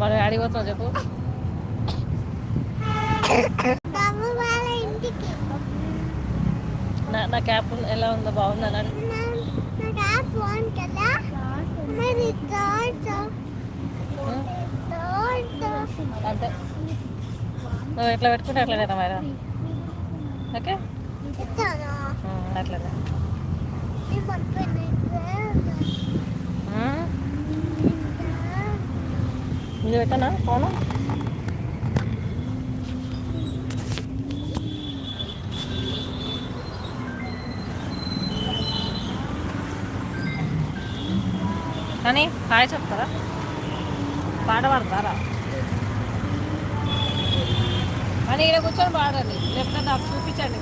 మరి ఆడికి పోతాం చెప్పు బాబు వాళ్ళ ఇంటికి నా నా క్యాప్ ఎలా ఉందో బాగుందని అడిగి నా నా ఫోన్ కదా మరి థర్డ్ ఉం? థర్డ్ అంతే. నువ్వు ఎట్లా పెట్టుకుంటే అట్లనే మైరా? ఓకే? అట్లనే? ఇది పెట్టనా? ఫోను కానీ హాయ్ చెప్తారా? పాట పాడతారా? అని ఇక్కడ కూర్చొని పాడండి. లేకపోతే నాకు చూపించండి.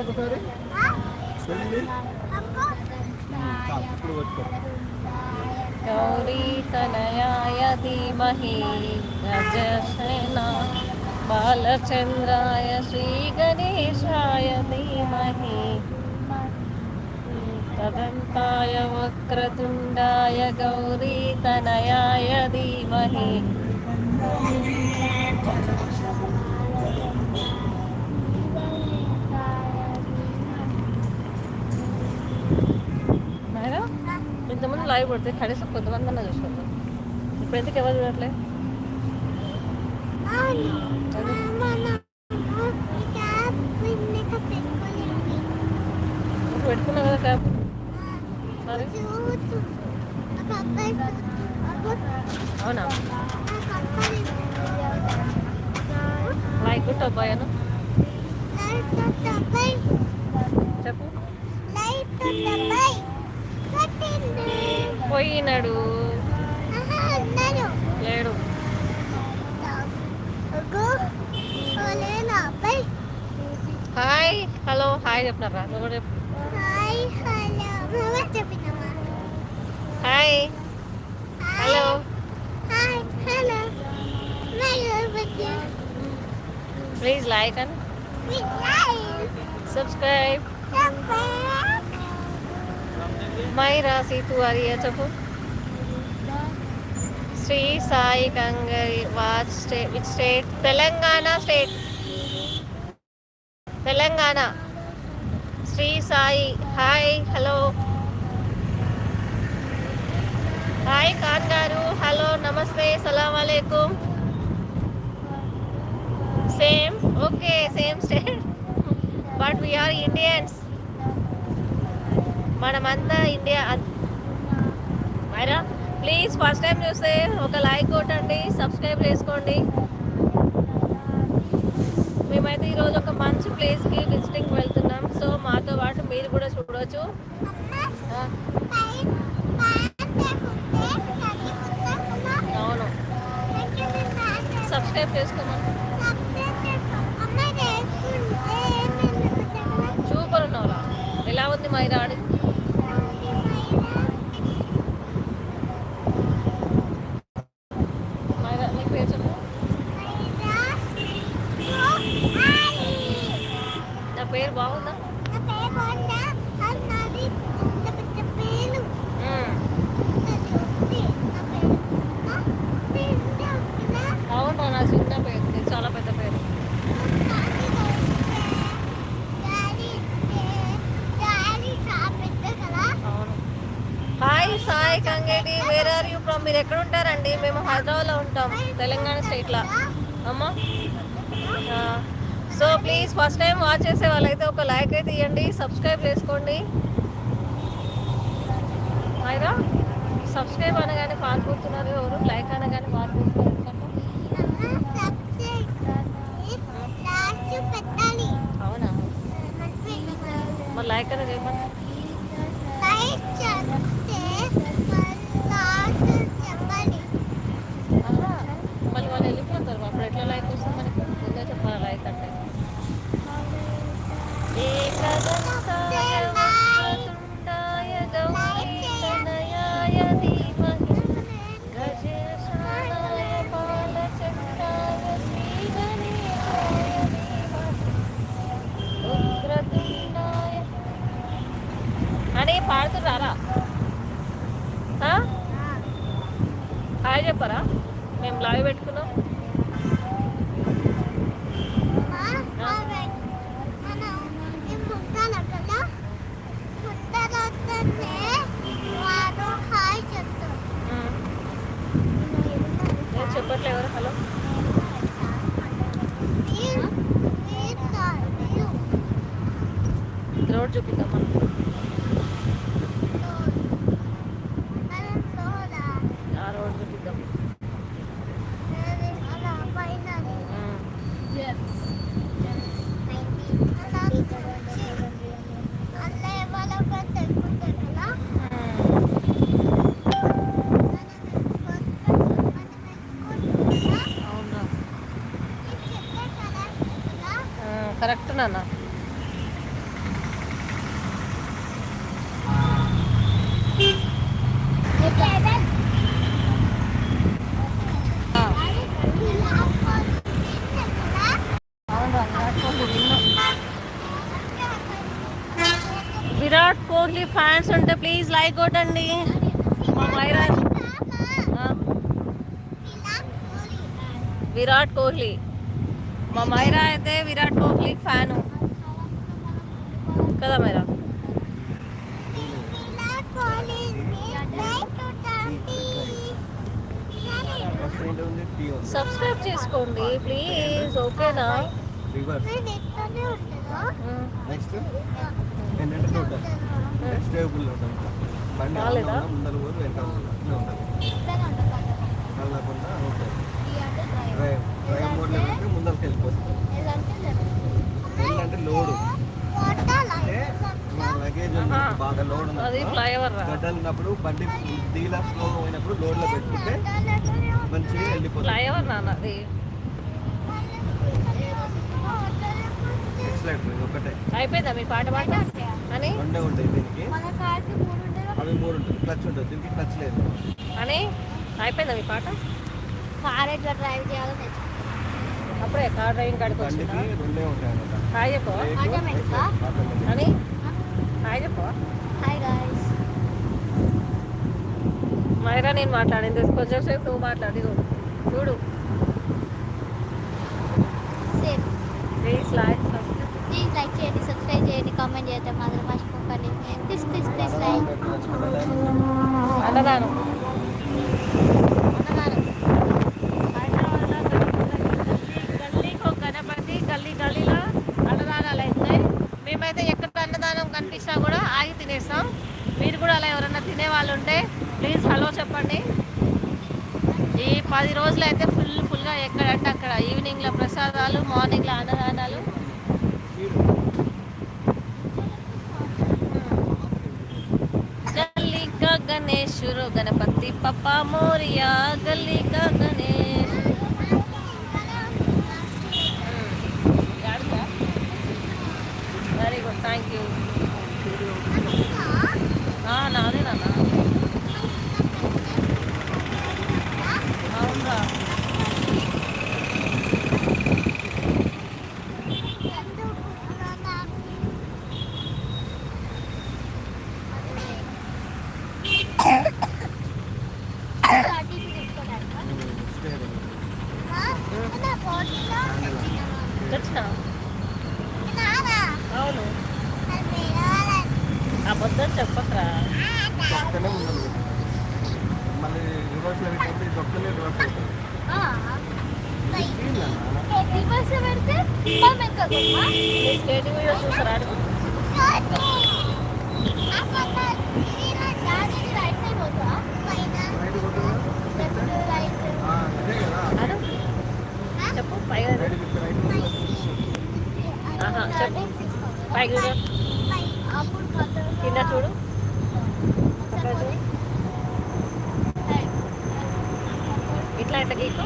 ఒకసారి. ఇప్పుడు గౌరీ తనయాయ ధీమహి గజసేన. బాలచంద్రాయ శ్రీ గణేశాయ ధీమహి. తదంతాయ వక్రతుండాయ గౌరీ తనయాయ ధీమహి మేడం ఇంతమంది లైవ్ పడితే కనీసం కొంతమంది అన్న చూసుకుంటాం ఇప్పుడు ఎందుకు ఎవరు చూడట్లే ఇప్పుడు పెట్టుకున్నావు కదా క్యాప్ మరి అవునా? లైక్ కొట్టు అబ్బాయను చెప్పు. పోయినాడు. లేడు. హాయ్. హలో. హాయ్ చెప్పినారా? నువ్వు చెప్పు. Hi hi hello hi hello मैं please like and subscribe Myra Situ అరియా చెప్పు Sri Sai Kangari what state which state Telangana state Telangana Sri Sai hi hello hi Khan garu hello నమస్తే సలాం అలైకుం same okay same state. But we're Indians మనమంతా India Myra please first time చూస్తే ఒక like కొట్టండి subscribe చేసుకోండి. మేమైతే ఈరోజు ఒక మంచి ప్లేస్కి విజిటింగ్ వెళ్తున్నాం. సో మాతో పాటు మీరు కూడా చూడవచ్చు అవును. సబ్స్క్రైబ్ చేసుకోమని. ആദ്യമായതാണ് ఫస్ట్ టైం వాచ్ చేసే వాళ్ళైతే ఒక లైక్ అయితే ఇవ్వండి సబ్స్క్రైబ్ చేసుకోండి. మైరా సబ్స్క్రైబ్ అనగానే పాల్గొతున్నారు ఎవరు? లైక్ అనగానే పాల్గొతున్నారు అవునా? మరి లైక్ అనేది ఏమన్నా లైక్ చేస్తే లాస్ట్ చెప్పాలి ఆహా, మళ్ళీ వాళ్ళు వెళ్ళిపోతారు అప్పుడు ఎట్లా లైక్ వస్తుంది మనకి ముందే చెప్పాలి లైక్ అంటే ఏక గగనస్థాయ వక్రతుండాయ గౌరీతనయాయ ధీమహి గజేశానాయ బాలచక్రాయ శ్రీగణేశాయ ధీమహి ఉగ్రతుండాయ అని పాడుతున్నారా ఆ? హాయ్ చెప్పరా మేము లైవ్ పెట్టుకున్నాం ఉమ్. నేను ఎవరు? హలో రోడ్ చూపిద్దాం మనం ఆ రోడ్ చూపిద్దాం ఉమ్. అవునా కరెక్ట్ నాన్న ఆ, అవునురా, విరాట్ కోహ్లీ విన్ను. విరాట్ కోహ్లీ ఫ్యాన్స్ ఉంటే ప్లీజ్ లైక్ కొట్టండి. మా ఆ, విరాట్ కోహ్లీ. మా మైరా అయితే విరాట్ కోహ్లీ ఫ్యాను. కదా మైరా? సబ్స్క్రైబ్ చేసుకోండి ప్లీజ్ ఓకేనా నెక్స్ట్ ఏంటంటే స్టేబుల్ ఉంటుంది బండి ముందర పోదు వెనకాల. ఇట్లా ఉంటుంది కదలకుండా ఉంటుంది డ్రైవ్. డ్రైవ్ మోడ్లో పెడితే ముందరికి వెళ్ళిపోతుంది ఏంటంటే లోడు. లగేజ్. బాగా లోడ్ రా. గడ్డలున్నప్పుడు బండి దిగిలా స్లో అయినప్పుడు లోడ్లో పెట్టుకుంటే మంచిగా వెళ్ళిపోతుంది ఒకటే అయిపోయిందా మీ పాట పాట అని? రెండే ఉంటాయి దీనికి. అవి మూడు ఉంటుంది క్లచ్ ఉంటుంది దీనికి క్లచ్ లేదు. అని? అయిపోయిందా మీ పాట? కార్ ఎట్లా డ్రైవ్ చేయాలో అప్పుడే కార్ డ్రైవింగ్ కాడికి వచ్చిందా? రెండే ఉంటాయి అన్నమాట. హాయ్ చెప్పు. అని? హాయ్ చెప్పు. Hi guys. మైరా నేను మాట్లాడింది. కొంచెం సేపు నువ్వు మాట్లాడి చూడు చూడు same please like please like చేయండి కామెంట్ చేయండి మాత్రం మర్చిపోకండి. ప్లీజ్ ప్లీజ్ ప్లీజ్ లైక్ అన్నదానం. మేమైతే ఎక్కడ అన్నదానం కనిపించినా కూడా ఆగి తినేస్తాం. మీరు కూడా అలా ఎవరైనా తినే వాళ్ళు ఉంటే ప్లీజ్ హలో చెప్పండి. ఈ పది రోజులు అయితే ఫుల్ ఫుల్గా ఎక్కడంటే అక్కడ ఈవినింగ్లో ప్రసాదాలు మార్నింగ్లో అన్నదానాలు. ಗಣೇಶರು ಗಣಪತಿ ಪಪ್ಪ ಮೋರಿಯ ಗಲ್ಲಿ ಗಣೇಶ. అబద్ధం చెప్పకరా. పక్కనే మళ్ళీ రివర్స్లో పెట్టినప్పుడు ఇది ఒక్కనే రివర్స్ రివర్స్ పెడితే స్కేటింగ్ వీడియో చూసారా? చెప్పు పైగా. చెప్పు. చూడు. కింద చూడు. అక్కడ చూడు ఇట్లా ఇట్లా గీకు?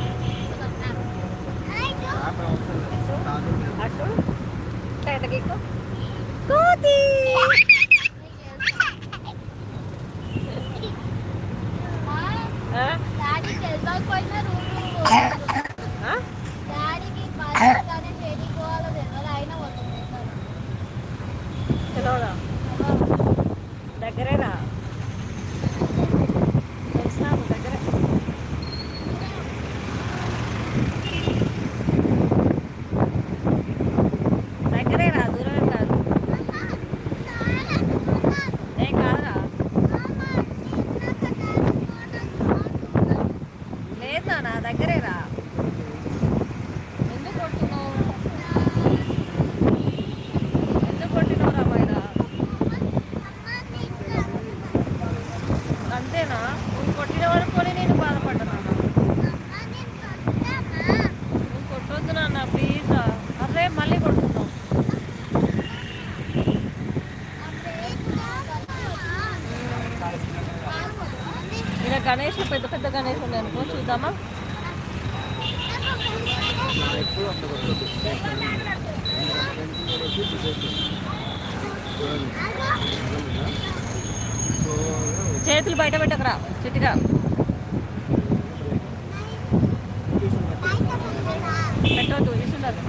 ఇక్కడ గణేష్ పెద్ద పెద్ద గణేష్ ఉన్నాయి అనుకో చూద్దామా? చేతులు బయట పెట్టకరా చిట్టిగా. పెట్టవద్దు ఇస్తున్నారు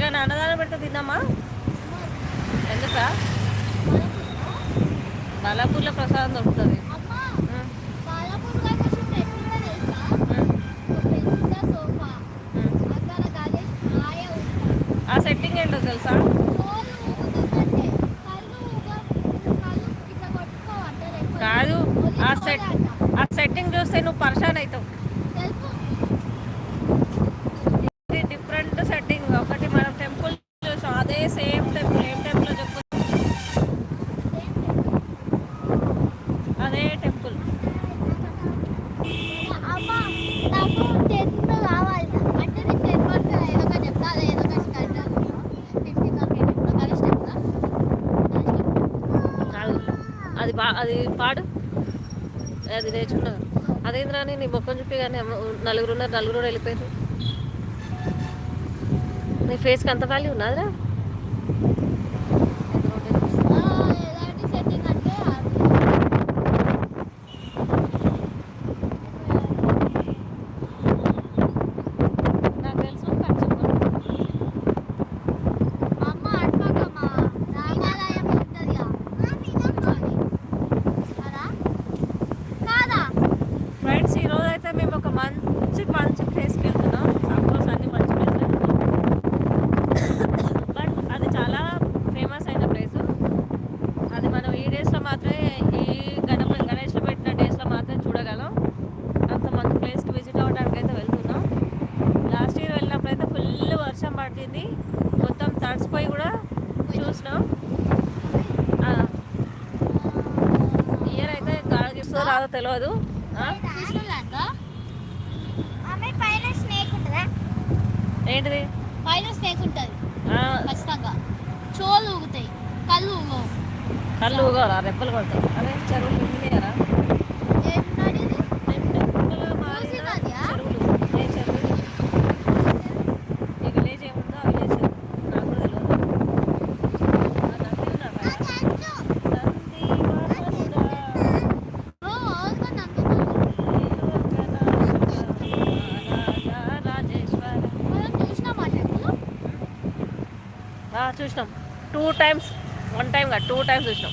నేను అన్నదానం పెడితే తిన్నామా? ఎందుకా? బలాపూర్లో ప్రసాదం దొరుకుతుంది. అది పాడు. అది నేర్చుకున్నా అదేంద్రా నీ ముఖం చూపి కానీ నలుగురు ఉన్నారు నలుగురు వెళ్ళిపోయారు నీ ఫేస్కి అంత వాల్యూ ఉన్నదిరా? manche, manche Pacebildner దెబ్బలు కొడతారు. అరే చెరువులు నిండినాయరా చూసినాం టూ టైమ్స్ వన్ టైం కాదు టూ టైమ్స్ చూసినాం.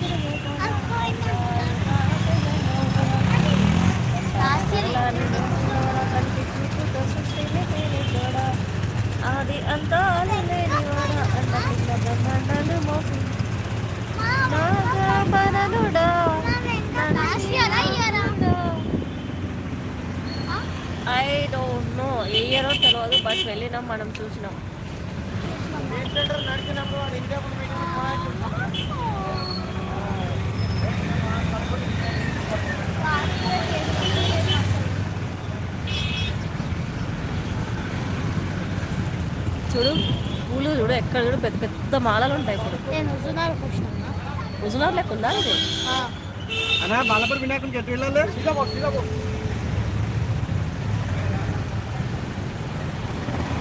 బట్ వెళ్ళినాం మనం చూసినాం. చూడు పూలు చూడు ఎక్కడ చూడు పెద్ద పెద్ద మాలలు ఉంటాయి ఇప్పుడు హుజునార్ లెక్క ఉందా అది అనా బాలపూర్ వినాయకుని చెట్టు వెళ్ళాలి.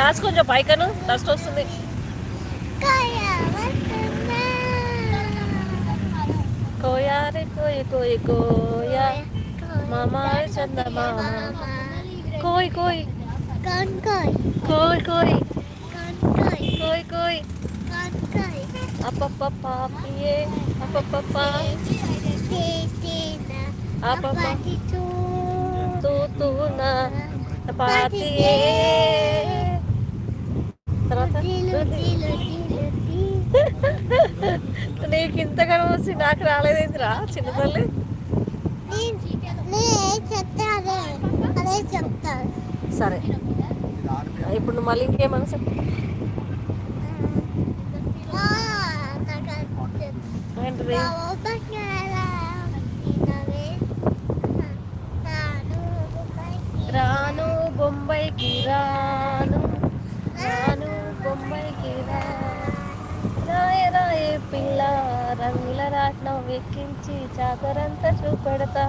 గ్లాస్ కొంచెం పైకను డస్ట్ వస్తుంది కోయారే కోయ కోయ కోయ మామా చంద మామా కోయ్ కోయ్ కోయ్ కోయ్ కోయ్ కోయ్ అప్పప్పా పియే అప్పప్పా అప్పప్పా తూ తూ నా పాతియే తర్వాత? నీకు ఇంత వచ్చి నాకు రాలేదేంటిరా చిన్న తల్లి? సరే. ఇప్పుడు నువ్వు మళ్ళీ ఇంకేమన్నా చెప్పు. ఏంటిది? రాను బొంబాయికి రాను రాను పిల్ల రంగుల రాట్నం వెక్కించి చాకరంతా చూపెడతా.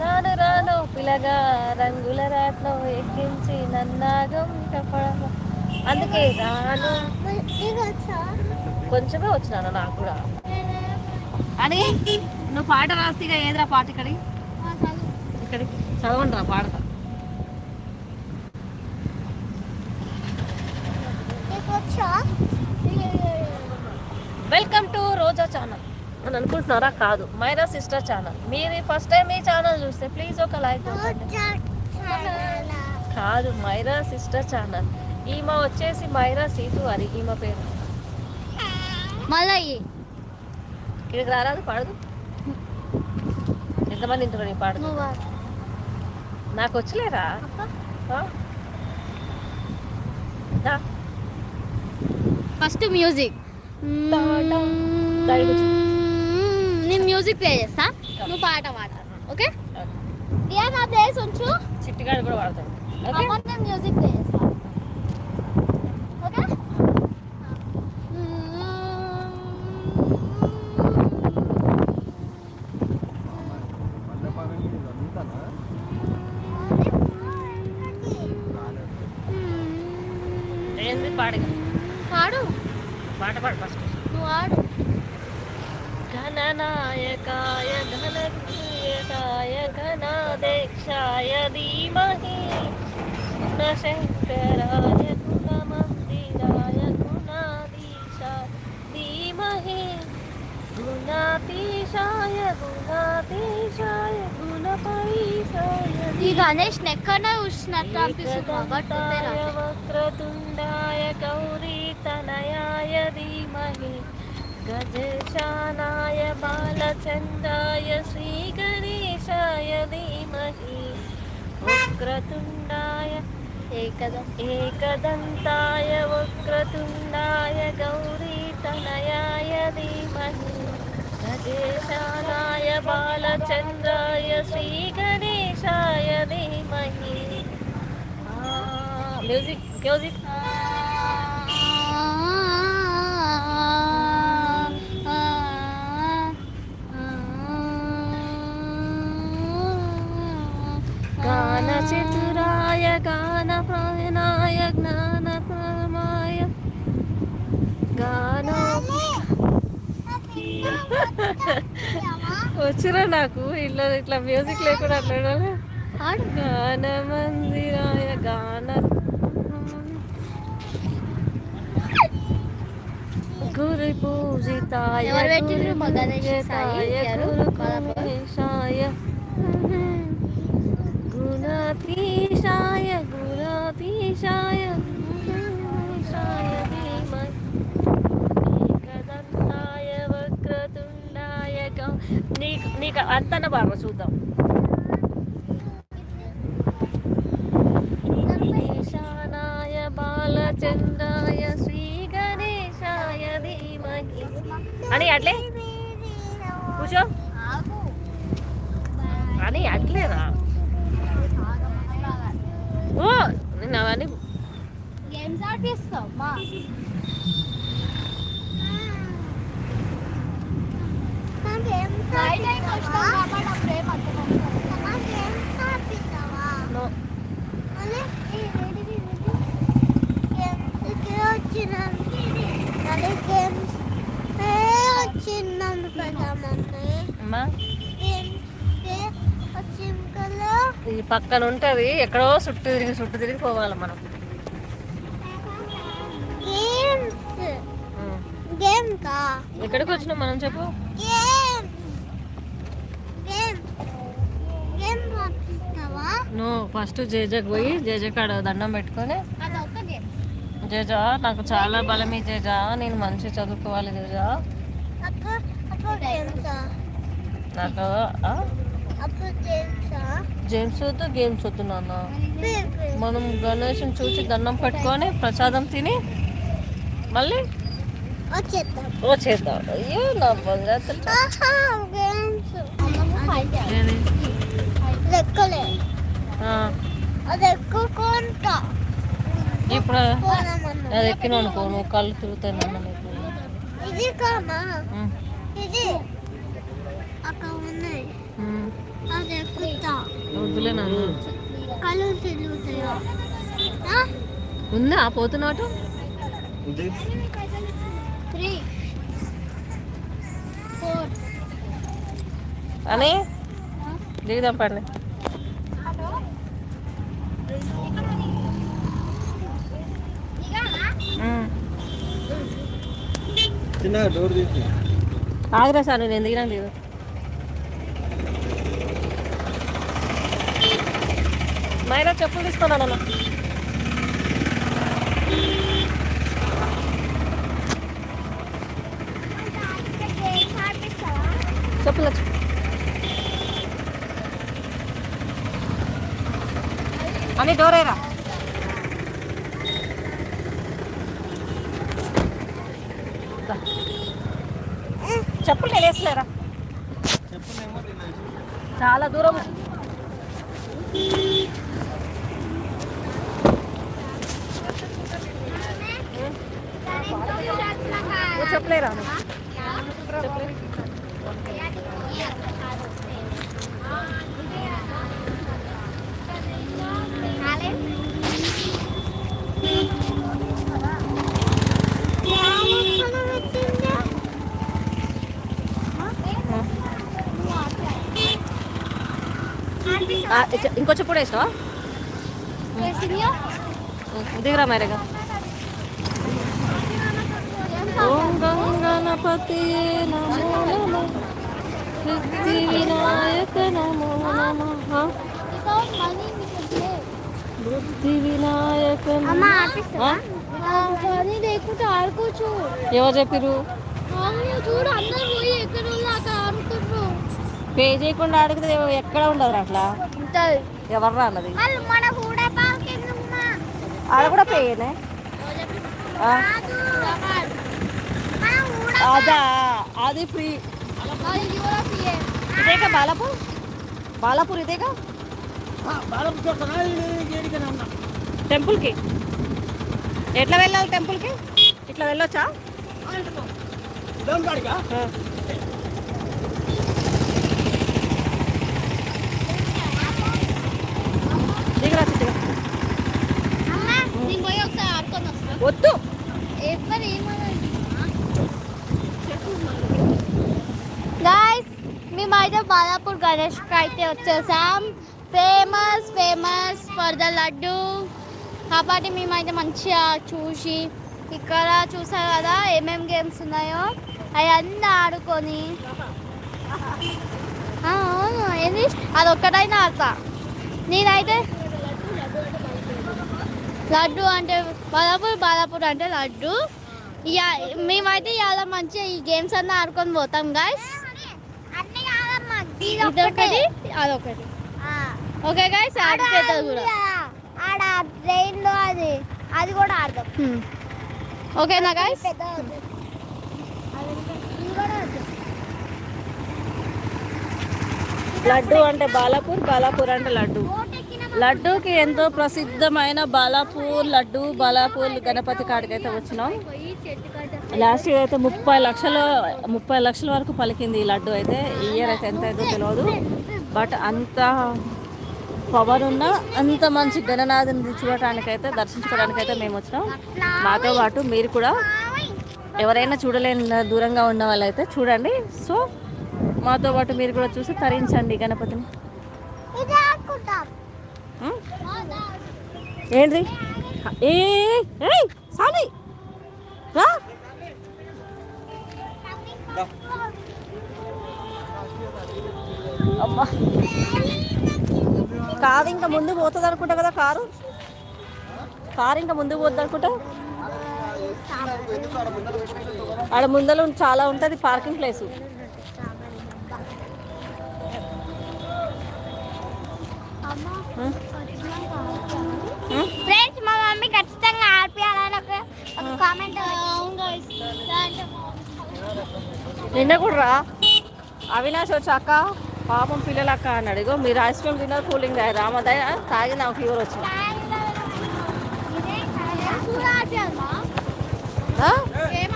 రాను రాను పిల్లగా రంగుల రాట్నం ఎక్కించి నన్నాగం కప్పడతా అందుకే రాను. కొంచెమే వచ్చినాను నాకు కూడా. అని నువ్వు పాట రాస్తేగా ఏదిరా పాట ఇక్కడికి? ఇక్కడికి. చదవండి రా పాడతా వెల్కమ్ టు రోజా ఛానల్ అని అనుకుంటున్నారా? కాదు. Myra sister channel. మీరు ఫస్ట్ టైం ఈ ఛానల్ చూస్తే ప్లీజ్ ఒక లైక్ కాదు మైరా సిస్టర్ ఛానల్. ఈమె వచ్చేసి మైరా సీతు అని ఈమె పేరు. మళ్ళీ ఇక్కడికి రారాదు పాడదు? ఎంతమంది ఇంట్లో నీ పాడదు? నాకు వచ్చలేరా. First music. నేను మ్యూజిక్ ప్లే చేస్తా. నువ్వు పాట పాడ. ఓకే. ఇయా నా ప్లేస్ ఉంచు. చిట్టిగాడు కూడా అమ్మ నేను మ్యూజిక్ ప్లే చేస్తా. ఓకే పాడు. పాట పాడు ఫస్ట్. నువ్వు ఆడు. घननायकाय घनप्रियकाय घनाध्यक्षाय धीमहि शङ्कराय गुणमन्दिराय गुणाधीशाय धीमहि गुणाधीशाय गुणाधीशाय गुणपरीशाय गणेश नेकन उष्णता वक्रतुण्डाय गौरीतनयाय धीमहि వక్రతుండాయ వక్రతుండాయ గౌరీతనయాయ ధీమహి గజశానాయ బాలచంద్రాయ శ్రీగణేశాయ ధీమహి వక్రతుండాయ ఏకదా ఏకదంతాయ వక్రతుండాయ గౌరీతనయాయ ధీమహి గజేశానాయ బాలచంద్రాయ వచ్చిరా నాకు? ఇట్లా ఇట్లా మ్యూజిక్ లేకుండా అట్లా గాన మందిరాయ గాన. గురు పూజితాయ ఎవరు పెట్టిండ్రు? మా గురు గణేష్ సాయి పూజితాయ గారు? గురు బాలాపూర్. గణేశాయ గుణాతీశాయ గుణాతీశాయ గుణాతీశాయ ధీమహి ఏకదంతాయ వక్రతుండాయ గౌ నీకు నీకు అంతన బాగా చూద్దాం. గణేశానాయ బాలచంద్రాయ శ్రీ గణేశాయ ధీమహి. అని అట్లే? కూర్చో. అని అట్లేరా ఓ నేను అవన్నీ గేమ్స్ ఆడిపిస్తావు మా నైట్ టైం వచ్చినాం కాబట్టి అప్పుడు ఏం అర్థం నో వచ్చినాం గేమ్స్ వచ్చినాం అమ్మా చింకలు పక్కన ఉంటది ఎక్కడో చుట్టూ తిరిగి చుట్టూ తిరిగి పోవాలి మనం. గేమ్స్. గేమ్ కా ఎక్కడికి వచ్చినాం మనం చెప్పు గేమ్ గేమ్ గేమ్ పంపిస్తావా నువ్వు ఫస్ట్ జేజకు పోయి జేజ కాడ దండం పెట్టుకొని జేజ నాకు చాలా బలం ఈ జేజ నేను మంచి చదువుకోవాలి జేజ. నాకు జేమ్స్ వద్దు గేమ్స్ వద్దు నాన్న. మనం గణేష్ని చూసి దండం పెట్టుకొని ప్రసాదం తిని మళ్ళీ వచ్చేద్దాం అయ్యో నా బంగారు ఇప్పుడు అది ఎక్కిన అనుకో నువ్వు కళ్ళు నీకు. ఇది కామా? ఇది. అక్కడ ఉన్నాయి. ఉమ్. అది ఎక్కుతా. వద్దులే నాన్న. కళ్ళు తిరుగుతాయో? ఉందా త్రీ. ఫోర్. అని? దిగుదాం పండి ఆగ్రా సార్ నేను దిగినా లేదు మైరా చెప్పులు తీసుకున్నాను అన్న చెప్పులు అని డోరేరా చెప్పులు నేను వేసలేరా చాలా దూరం నువ్వు చెప్పలేరా చెప్పలే ఇంకో చెప్పుడు వేసావా దిగరా మేరగా. ఓం గంగణపతి నమో నమః. సిద్ధి వినాయక నమో నమః. బుద్ధి వినాయక ఎవరు చెప్పిరు పే చేయకుండా అడిగితే ఎక్కడ ఉండదు అట్లా? ఉంటుంది ఎవర్రా అన్నది ఆడ కూడా కూడా అదా అది ఫ్రీ ఇదేగా బాలాపూర్ బాలాపూర్ ఇదేగా టెంపుల్కి ఎట్లా వెళ్ళాలి టెంపుల్కి ఇట్లా వెళ్ళొచ్చా ఆ. దిగరా చిట్టుగా అమ్మ నేను పోయి ఒకసారి ఆడుకొని వస్తా వద్దు. గాయస్ మేమైతే బాలాపూర్ గణేష్కి అయితే వచ్చేసాం. Famous famous for the laddu. కాబట్టి మేమైతే మంచిగా చూసి ఇక్కడ చూసారు కదా ఏమేం గేమ్స్ ఉన్నాయో అవన్నీ ఆడుకొని. అవును ఏంది? అది ఒక్కటైనా ఆడతా. నేనైతే లడ్డు అంటే బాలాపూర్ బాలాపూర్ అంటే లడ్డు. ఇక మేమైతే ఇవాళ మంచిగా ఈ గేమ్స్ అన్నీ ఆడుకొని పోతాం గాయస్ ఇదొకటి అదొకటి ఓకే గాయస్ ఆడిపోతుంది కూడా. ఆడ ట్రైన్లో అది అది కూడా ఆడదాం. ఓకేనా గాయస్ లడ్డు అంటే బాలాపూర్ బాలాపూర్ అంటే లడ్డు. లడ్డూకి ఎంతో ప్రసిద్ధమైన బాలాపూర్ లడ్డు బాలాపూర్ గణపతి కాడికి అయితే వచ్చినాం. లాస్ట్ ఇయర్ అయితే ముప్పై లక్షల ముప్పై లక్షల వరకు పలికింది ఈ లడ్డు అయితే. ఈ ఇయర్ అయితే ఎంత అయితే తెలియదు బట్ అంత పవర్ ఉన్న అంత మంచి గణనాథుని చూడటానికైతే దర్శించుకోవడానికైతే మేము వచ్చినాం. మాతో పాటు మీరు కూడా ఎవరైనా చూడలేని దూరంగా ఉన్న వాళ్ళైతే చూడండి. సో మాతో పాటు మీరు కూడా చూసి తరించండి గణపతిని. ఏంటి ఏ సాలి రా! అమ్మా! కారు ఇంకా ముందు పోతుంది అనుకుంటా కదా కారు? కారు ఇంకా ముందుకు పోతుంది అనుకుంటా? ఆడ ముందర చాలా ఉంటుంది పార్కింగ్ ప్లేస్. ఫ్రెండ్స్ మా మమ్మీ ఖచ్చితంగా ఆర్పియాలని ఒక ఒక కామెంట్ నిన్న కూడా అవినాష్ వచ్చాక పాపం పిల్లలక్క అన్నాడు ఇగో మీరు ఐస్ క్రీమ్ తిన్నారు కూలింగ్ తాగారు రామదయ తాగి నాకు ఫీవర్ వచ్చింది ఆ? ఏం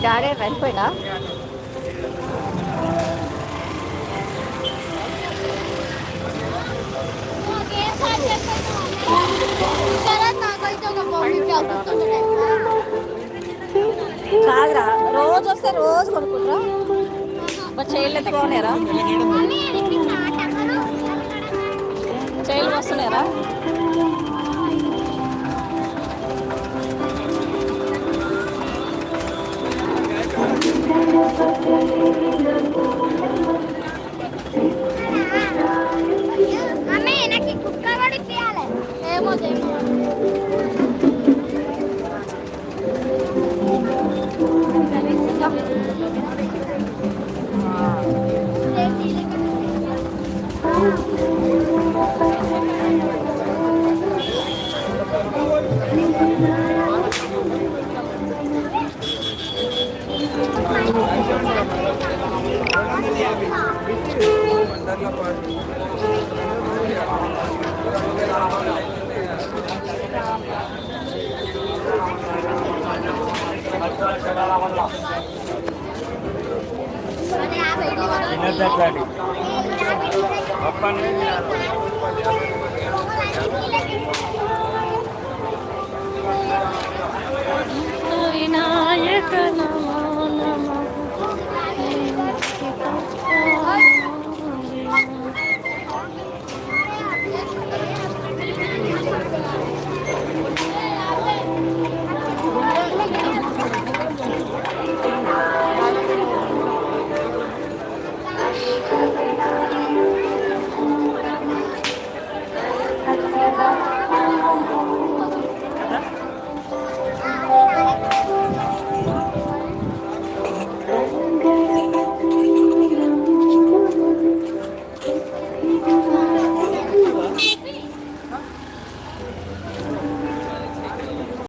మీ డాడీ వెళ్ళిపోయినా? కాదురా రోజు వస్తే రోజు కొనుక్కుంటారా? మా చైల్డ్ అయితే బాగున్నాయరా చైల్డ్ వస్తున్నాయరా? వినాయక